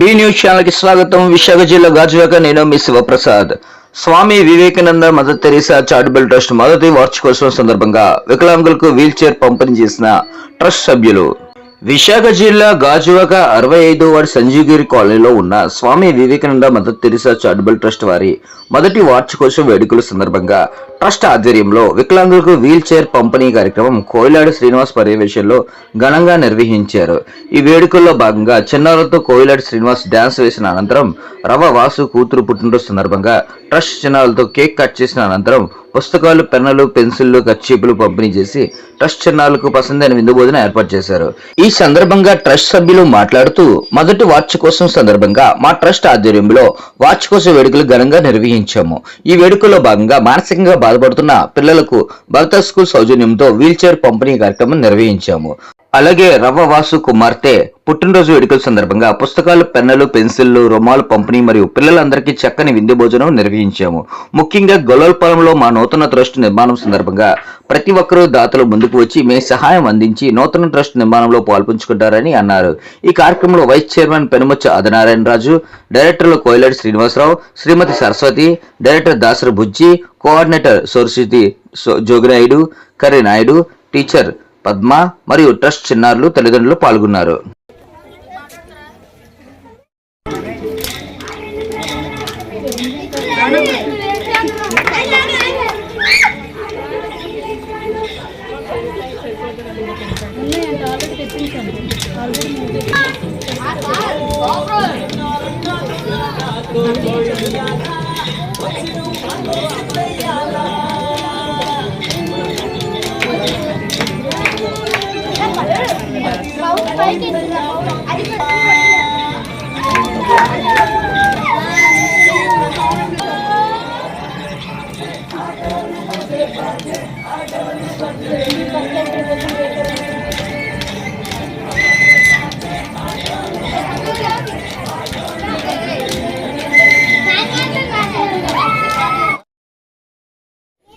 B news ఛానల్కి స్వాగతం. విశాఖ జిల్లా గాజువాక నేను మీ Sivaprasad. Swami Vivekananda Mother Teresa charitable trust మొదటి వార్షికోత్సవం సందర్భంగా వికలాంగులకు వీల్ చైర్ పంపిణీ చేసిన ట్రస్ట్ సభ్యులు విశాఖ జిల్లా గాజువాక అరవై ఐదో వార్డు సంజీగిరి కాలనీలో ఉన్న Swami Vivekananda Mother Teresa charitable trust వారి మొదటి వార్షికోత్సవ వేడుకల సందర్భంగా ట్రస్ట్ ఆధ్వర్యంలో వికలాంగులకు వీల్ చైర్ పంపిణీ కార్యక్రమం కోయిలాడు శ్రీనివాస్ పర్యవేక్షణలో ఘనంగా నిర్వహించారు. ఈ వేడుకల్లో భాగంగా చిన్నారులతో కోయిలాడు శ్రీనివాస్ డ్యాన్స్ వేసిన అనంతరం రవ వాసు కూతురు పుట్టినరోజు సందర్భంగా ట్రస్ట్ చిన్నారులతో కేక్ కట్ చేసిన అనంతరం పుస్తకాలు పెన్నులు పెన్సిళ్ళు కచ్చీపులు పంపిణీ చేసి ట్రస్ట్ చిన్నాలకు పసందైన విందు ఏర్పాటు చేశారు. ఈ సందర్భంగా ట్రస్ట్ సభ్యులు మాట్లాడుతూ మొదటి వార్షికోత్సవం సందర్భంగా మా ట్రస్ట్ ఆధ్వర్యంలో వార్షికోత్సవ వేడుకలు ఘనంగా నిర్వహించాము. ఈ వేడుకల్లో భాగంగా మానసికంగా బాధపడుతున్న పిల్లలకు భక్త స్కూల్ సౌజన్యంతో వీల్ చైర్ పంపిణీ కార్యక్రమం నిర్వహించాము. అలాగే రవ్వ వాసు కుమార్తె పుట్టినరోజు వేడుకల సందర్భంగా పుస్తకాలు పెన్నులు పెన్సిళ్ళు రుమాలు పంపిణీ మరియు పిల్లలందరికీ చక్కని విందు భోజనం నిర్వహించాము. ముఖ్యంగా గొల్లపాలెంలో మా నూతన ట్రస్ట్ నిర్మాణం సందర్భంగా ప్రతి ఒక్కరూ దాతలు ముందుకు వచ్చి మే సహాయం అందించి నూతన ట్రస్ట్ నిర్మాణంలో పాల్పంచుకుంటారని అన్నారు. ఈ కార్యక్రమంలో వైస్ చైర్మన్ పెనుమచ్చ ఆదినారాయణ రాజు డైరెక్టర్లు కోయిలాడి శ్రీనివాసరావు శ్రీమతి సరస్వతి డైరెక్టర్ దాసరి బుజ్జి కోఆర్డినేటర్ సోర్సితి జోగినాయుడు కర్రీ నాయుడు టీచర్ పద్మ మరియు ట్రస్ట్ చిన్నారులు తల్లిదండ్రులు పాల్గొన్నారు.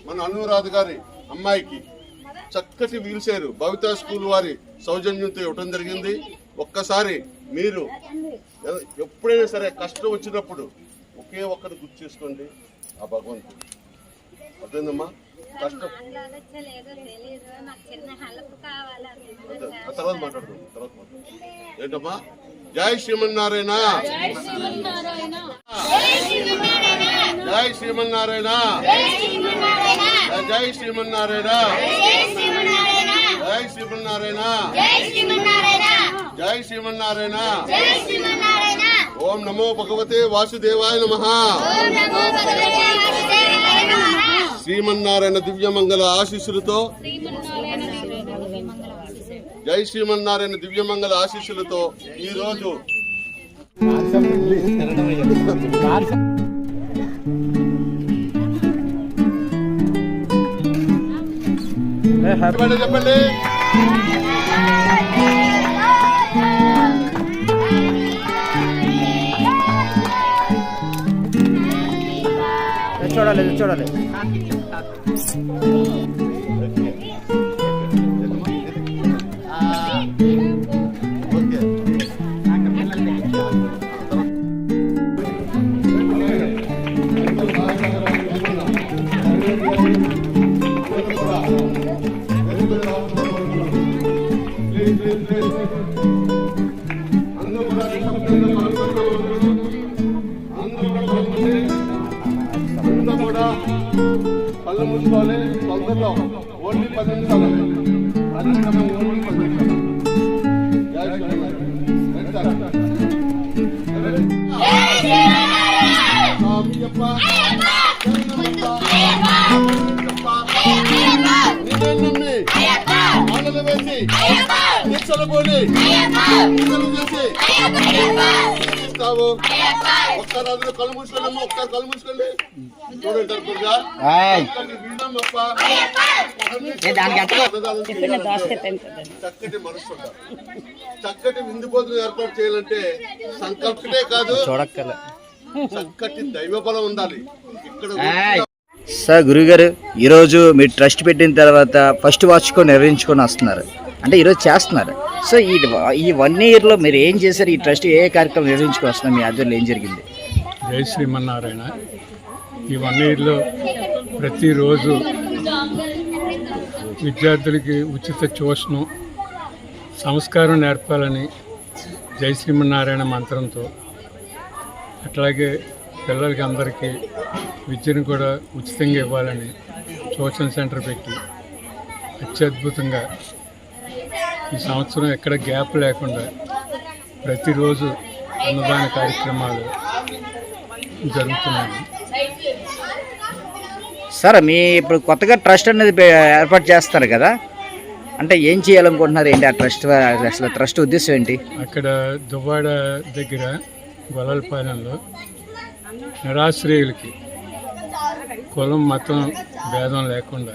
మన అనురాధ గారి అమ్మాయికి చక్కటి వీల్ చైర్ భవితా స్కూల్ వారి సౌజన్యంతో ఇవ్వటం జరిగింది. ఒక్కసారి మీరు ఎప్పుడైనా సరే కష్టం వచ్చినప్పుడు ఒకే ఒక్కరు గుర్తు చేసుకోండి. ఆ భగవంతుడు. అర్థమైందమ్మా? కష్టం. తర్వాత తర్వాత మాట్లాడదాం. ఏంటమ్మా? జై శ్రీమన్నారాయణ. జై శ్రీమన్నారాయణ. జై శ్రీమన్నారాయణ. జై శ్రీమన్నారాయణ. జై శ్రీమన్నారాయణ. ఓం నమో భగవతే వాసుదేవాయ నమ. శ్రీమన్నారాయణ దివ్యమంగళ ఆశీస్సులతో జై శ్రీమన్నారాయణ దివ్యమంగళ ఆశీస్సులతో ఈ చెప్పండి చూడాలి చూడాలి కళ్ళు మూసుకోవాలి తొందరలో ఓన్లీ పది నిమిషాలు పది నిమిషాలు ఓన్లీ పది నిమిషాలు జై శ్రీరామ్. రండి సార్. స్వామియప్ప. శరణమప్ప. అయ్యప్ప. నిన్నే నమ్మి మాలలు వేసి దీక్షలు పోని పూజలు చేసి ఇస్తావు ఒక్క రాజులు కళ్ళు మూసుకోండి. ఒక్క కళ్ళు మూసుకోండి చక్కటి మనసు. చక్కటి విందు భోజనం ఏర్పాటు చేయాలంటే సంకల్పనే కాదు చూడక్కర్లే. చక్కటి దైవ బలం ఉండాలి. ఇక్కడ సార్ గురుగారు ఈరోజు మీరు ట్రస్ట్ పెట్టిన తర్వాత ఫస్ట్ వార్షికో నిర్వహించుకొని వస్తున్నారు. అంటే ఈరోజు చేస్తున్నారు. సో ఈ ఈ వన్ ఇయర్లో మీరు ఏం చేశారు? ఈ ట్రస్ట్ ఏ కార్యక్రమం నిర్వహించుకొస్తున్నా మీ ఆధ్వర్యంలో ఏం జరిగింది? జై శ్రీమన్నారాయణ. ఈ వన్ ఇయర్లో ప్రతిరోజు విద్యార్థులకి ఉచిత ట్యూషను సంస్కారం నేర్పాలని జై శ్రీమన్నారాయణ మంత్రంతో అట్లాగే పిల్లలకి అందరికీ విద్యను కూడా ఉచితంగా ఇవ్వాలని ట్యూషన్ సెంటర్ పెట్టి అత్యద్భుతంగా ఈ సంవత్సరం ఎక్కడ గ్యాప్ లేకుండా ప్రతిరోజు అన్నదాన కార్యక్రమాలు జరుగుతున్నాయి. సార్ మీ ఇప్పుడు కొత్తగా ట్రస్ట్ అనేది ఏర్పాటు చేస్తారు కదా? అంటే ఏం చేయాలనుకుంటున్నారు ఏంటి ఆ ట్రస్ట్ అసలు ట్రస్ట్ ఉద్దేశం ఏంటి? అక్కడ దువ్వాడ దగ్గర గొల్లలపాలెంలో నిరాశ్రయులకి కులం మతం భేదం లేకుండా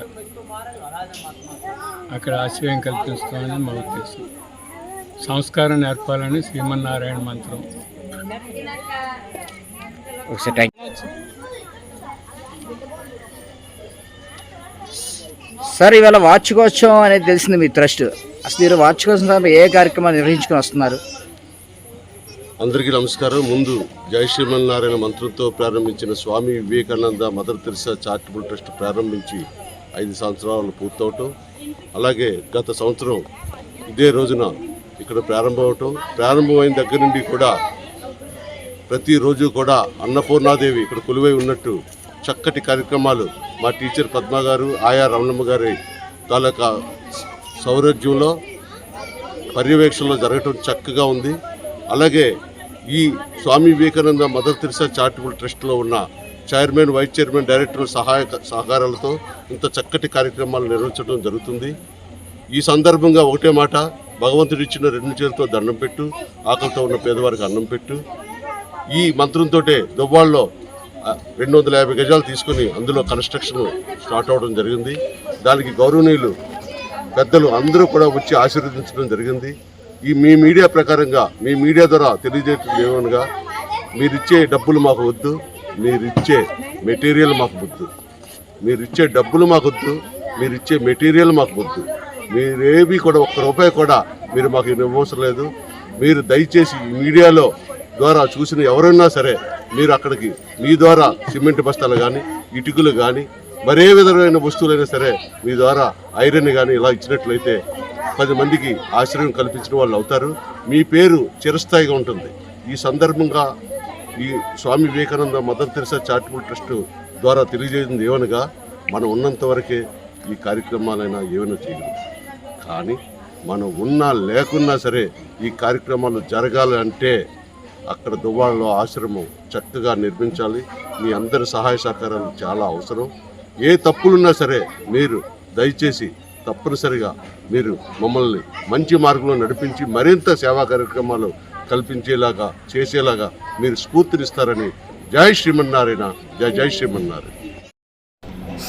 అక్కడ ఆశ్రయం కల్పిస్తామని మా ఉద్దేశం. సంస్కారం నేర్పాలని శ్రీమన్నారాయణ మంత్రం. సార్ ఇవాళ వార్షికోత్సవం అనేది తెలిసింది మీ ట్రస్ట్. అసలు మీరు వార్షికోత్సవం ఏ కార్యక్రమాలు నిర్వహించుకొని వస్తున్నారు? అందరికీ నమస్కారం. ముందు జై శ్రీమన్నారాయణ మంత్రంతో ప్రారంభించిన Swami Vivekananda Mother Teresa charitable trust ప్రారంభించి ఐదు సంవత్సరాలు పూర్తవటం. అలాగే గత సంవత్సరం ఇదే రోజున ఇక్కడ ప్రారంభమవటం. ప్రారంభమైన దగ్గర నుండి కూడా ప్రతిరోజు కూడా అన్నపూర్ణాదేవి ఇక్కడ కొలువై ఉన్నట్టు చక్కటి కార్యక్రమాలు మా టీచర్ పద్మ గారు ఆయా రమణమ్మ గారి తాలూకా సౌరజ్యంలో పర్యవేక్షణలో జరగటం చక్కగా ఉంది. అలాగే ఈ Swami Vivekananda Mother Teresa charitable ట్రస్ట్లో ఉన్న చైర్మన్ వైస్ చైర్మన్ డైరెక్టర్ సహాయక సహకారాలతో ఇంత చక్కటి కార్యక్రమాలు నిర్వహించడం జరుగుతుంది. ఈ సందర్భంగా ఒకటే మాట భగవంతుడు ఇచ్చిన రెండు చేతులతో దండం పెట్టు ఆకలితో ఉన్న పేదవారికి అన్నం పెట్టు. ఈ మంత్రంతో దువ్వాళ్ళలో రెండు వందల యాభై గజాలు తీసుకుని అందులో కన్స్ట్రక్షన్ స్టార్ట్ అవడం జరిగింది. దానికి గౌరవనీయులు పెద్దలు అందరూ కూడా వచ్చి ఆశీర్వదించడం జరిగింది. ఈ మీ మీడియా ప్రకారంగా మీ మీడియా ద్వారా తెలియజేయటం ఏమనగా మీరిచ్చే డబ్బులు మాకు వద్దు. మీరిచ్చే మెటీరియల్ మాకు వద్దు మీరిచ్చే డబ్బులు మాకు వద్దు మీరిచ్చే మెటీరియల్ మాకు వద్దు. మీరేవి కూడా ఒక్క రూపాయి కూడా మీరు మాకు ఇవ్వవసరం లేదు. మీరు దయచేసి మీడియాలో ద్వారా చూసిన ఎవరైనా సరే మీరు అక్కడికి మీ ద్వారా సిమెంట్ బస్తాలు కానీ ఇటుకలు కానీ మరే విధమైన వస్తువులైనా సరే మీ ద్వారా ఐరన్ కానీ ఇలా ఇచ్చినట్లయితే పది మందికి ఆశ్రయం కల్పించిన వాళ్ళు అవుతారు. మీ పేరు చిరస్థాయిగా ఉంటుంది. ఈ సందర్భంగా ఈ Swami Vivekananda Mother Teresa charitable trust ద్వారా తెలియజేసింది ఏమనగా మనం ఉన్నంత వరకే ఈ కార్యక్రమాలైనా ఏమైనా చేయగలం. కానీ మనం ఉన్నా లేకున్నా సరే ఈ కార్యక్రమాలు జరగాలి అంటే అక్కడ దువ్వాడలో ఆశ్రమం చక్కగా నిర్మించాలి. మీ అందరి సహాయ సహకారాలు చాలా అవసరం. ఏ తప్పులున్నా సరే మీరు దయచేసి తప్పనిసరిగా మీరు మమ్మల్ని మంచి మార్గంలో నడిపించి మరింత సేవా కార్యక్రమాలు కల్పించేలాగా చేసేలాగా మీరు స్ఫూర్తినిస్తారని జై శ్రీమన్నారాయణ జై జై శ్రీమన్నారాయణ.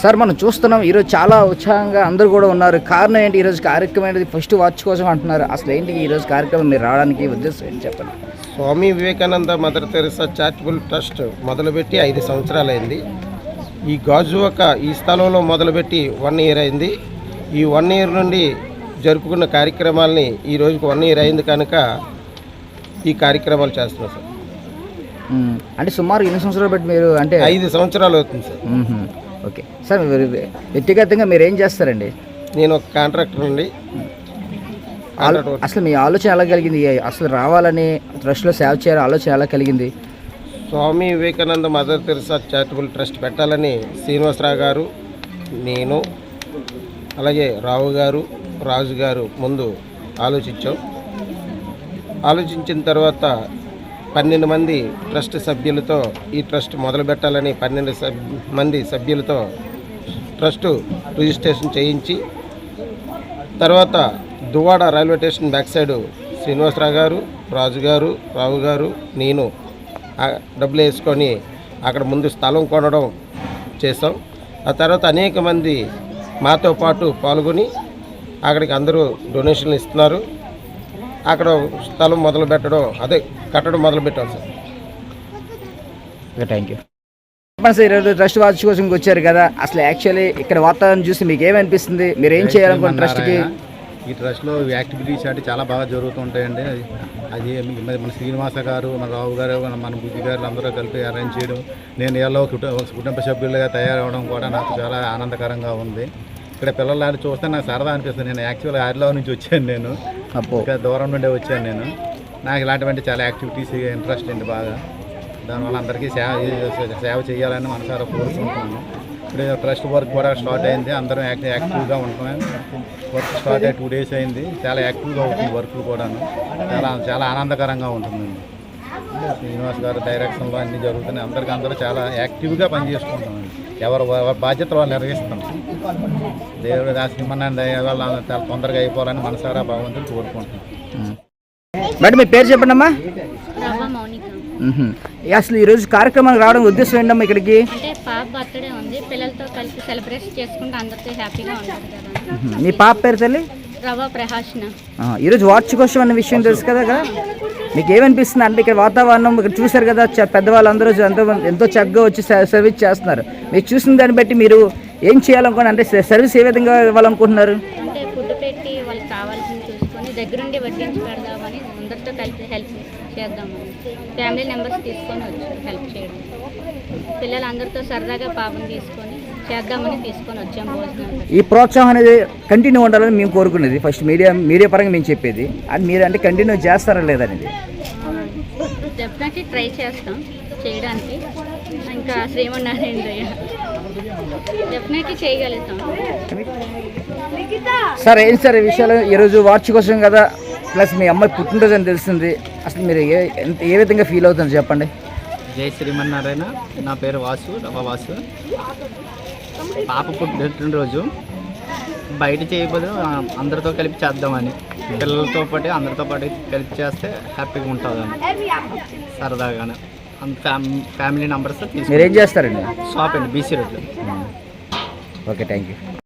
సార్ మనం చూస్తున్నాం ఈరోజు చాలా ఉత్సాహంగా అందరూ కూడా ఉన్నారు. కారణం ఏంటి? ఈరోజు కార్యక్రమం అనేది ఫస్ట్ వాచ్ కోసం అంటున్నారు. అసలు ఏంటి ఈరోజు కార్యక్రమం? మీరు రావడానికి ఉద్దేశం ఏంటి చెప్పండి. Swami Vivekananda Mother Teresa charitable trust మొదలుపెట్టి ఐదు సంవత్సరాలైంది. ఈ గాజువక ఈ స్థలంలో మొదలుపెట్టి వన్ ఇయర్ అయింది. ఈ వన్ ఇయర్ నుండి జరుపుకున్న కార్యక్రమాలని ఈ రోజుకి వన్ ఇయర్ అయింది కనుక ఈ కార్యక్రమాలు చేస్తున్నాం సార్. అంటే సుమారు ఎన్ని సంవత్సరాలు బట్టి మీరు అంటే ఐదు సంవత్సరాలు అవుతుంది సార్. ఓకే. సార్ వ్యక్తిగతంగా మీరు ఏం చేస్తారండి? నేను ఒక కాంట్రాక్టర్ నుండి ఆలో- అసలు మీ ఆలోచన ఎలా కలిగింది? అసలు రావాలని ట్రస్ట్లో సేవ చేయాలి ఆలోచన ఎలా కలిగింది? Swami Vivekananda Mother Teresa charitable trust పెట్టాలని శ్రీనివాసరావు గారు నేను అలాగే రావు గారు రాజు గారు ముందు ఆలోచించాం. ఆలోచించిన తర్వాత పన్నెండు మంది ట్రస్ట్ సభ్యులతో ఈ ట్రస్ట్ మొదలుపెట్టాలని పన్నెండు సబ్ మంది సభ్యులతో ట్రస్ట్ రిజిస్ట్రేషన్ చేయించి తర్వాత Duvvada railway station back side Srinivasarao గారు రాజు గారు రావు గారు నేను డబ్బులు వేసుకొని అక్కడ ముందు స్థలం కొనడం చేసాం ఆ తర్వాత అనేక మంది మాతో పాటు పాల్గొని అక్కడికి అందరూ డొనేషన్లు ఇస్తున్నారు. అక్కడ స్థలం మొదలు పెట్టడం అదే కట్టడం మొదలు పెట్టాం సార్. ఓకే థ్యాంక్ యూ చెప్పండి సార్ ఈరోజు ట్రస్ట్ వాచ్ కోసం వచ్చారు కదా అసలు యాక్చువల్లీ ఇక్కడ వాతావరణం చూసి మీకు ఏమనిపిస్తుంది? మీరు ఏం చేయాలనుకుంటున్న ట్రస్ట్కి? ఈ ట్రస్ట్లో యాక్టివిటీస్ అంటే చాలా బాగా జరుగుతుంటాయండి. అది- అది మన మన శ్రీనివాస గారు మన రావు గారు మన మన బుద్ధి గారు అందరూ కలిపి అరేంజ్ చేయడం. నేను ఎలా కుటుంబ కుటుంబ సభ్యులుగా తయారవడం కూడా నాకు చాలా ఆనందకరంగా ఉంది. ఇక్కడ పిల్లలు చూస్తే నాకు సరదా అనిపిస్తుంది. నేను యాక్చువల్గా ఆరిలో నుంచి వచ్చాను నేను. అబ్బో. ఇంకా దూరం నుండే వచ్చాను నేను. నాకు ఇలాంటివంటి చాలా యాక్టివిటీస్ ఇంట్రెస్ట్ అండి బాగా. దానివల్ల అందరికీ సేవ సేవ చేయాలని మనసారా కోరుకుంటున్నాను. ఇప్పుడు ట్రస్ట్ వర్క్ కూడా స్టార్ట్ అయింది. అందరం యాక్టివ్ యాక్టివ్గా ఉంటున్నాం. వర్క్ స్టార్ట్ అయ్యి టూ డేస్ అయింది. చాలా యాక్టివ్గా అవుతుంది వర్క్ కూడాను. చాలా చాలా ఆనందకరంగా ఉంటుందండి. శ్రీనివాస్ గారి డైరెక్షన్లో అన్నీ జరుగుతున్నాయి. అందరికీ అందరూ చాలా యాక్టివ్గా పనిచేసుకుంటామండి ఎవరు ఎవరి బాధ్యతలు వాళ్ళు నిర్వహిస్తాం దేవుడు దాసిమన్నాను దయ వల్ల చాలా తొందరగా అయిపోవాలని మనసారా భగవంతుడు కోరుకుంటున్నాం. మేడం మీ పేరు చెప్పండి అమ్మా. అసలు ఈరోజు కార్యక్రమానికి రావడం ఉద్దేశం ఏంటమ్మా ఇక్కడికి? అంటే పాప బర్త్డే ఉంది. పిల్లలతో కలిసి సెలబ్రేట్ చేసుకుంటే అందరితో హ్యాపీగా ఉంటుంది కదా. మ్మ్. మీ పాప పేరు తల్లి? ప్రహాష్న ఆ, ఈరోజు వార్షికోత్సవం అనే విషయం తెలుసు కదా కదా? మీకు ఏమనిపిస్తుంది అంటే ఇక్కడ వాతావరణం ఇక్కడ చూశారు కదా పెద్దవాళ్ళందరూ ఎంతో ఎంతో చక్కగా వచ్చి సర్వీస్ చేస్తున్నారు. మీరు చూసిన దాన్ని బట్టి మీరు ఏం చేయాలనుకోండి అంటే సర్వీస్ ఏ విధంగా ఇవ్వాలనుకుంటున్నారు? అంటే ఫుడ్ పెట్టి వాళ్ళకి దగ్గరుండి వడ్డించి పెడదామని అందరితో కలిసి హెల్ప్ చేద్దామని ఫ్యామిలీ మెంబర్స్ తీసుకొని వచ్చి హెల్ప్ చేయడం. పిల్లలందరితో సరదాగా పాపం తీసుకొని చేద్దామని తీసుకొని వచ్చాం భోజనం ఈ ప్రోత్సాహం అనేది కంటిన్యూ ఉండాలని మేము కోరుకునేది. ఫస్ట్ మీడియా మీడియా పరంగా మేము చెప్పేది. అది మీరు అంటే కంటిన్యూ చేస్తారా లేదనేది డెఫినెట్లీ ట్రై చేస్తాం చేయడానికి. ఇంకా డెఫినెట్లీ చేయగలుగుతాం. సార్ ఏం సార్ ఈ విషయాలు? ఈరోజు వార్షికోత్సవం కదా. ప్లస్ మీ అమ్మాయి పుట్టినరోజు అని తెలిసింది. అసలు మీరు ఏ ఎంత ఏ విధంగా ఫీల్ అవుతుంది చెప్పండి? జై శ్రీమన్నారాయణ. నా పేరు వాసు రవ వాసు. పాప పుట్టినరోజు బయట చేయకపోతే అందరితో కలిపి చేద్దామని. పిల్లలతో పాటు అందరితో పాటు కలిపి చేస్తే హ్యాపీగా ఉంటుందని సరదాగానే. అంత ఫ్యామ్ ఫ్యామిలీ నంబర్స్ మీరు ఏం చేస్తారండి? షాప్ అండి బీసీ రోడ్లో. Okay thank you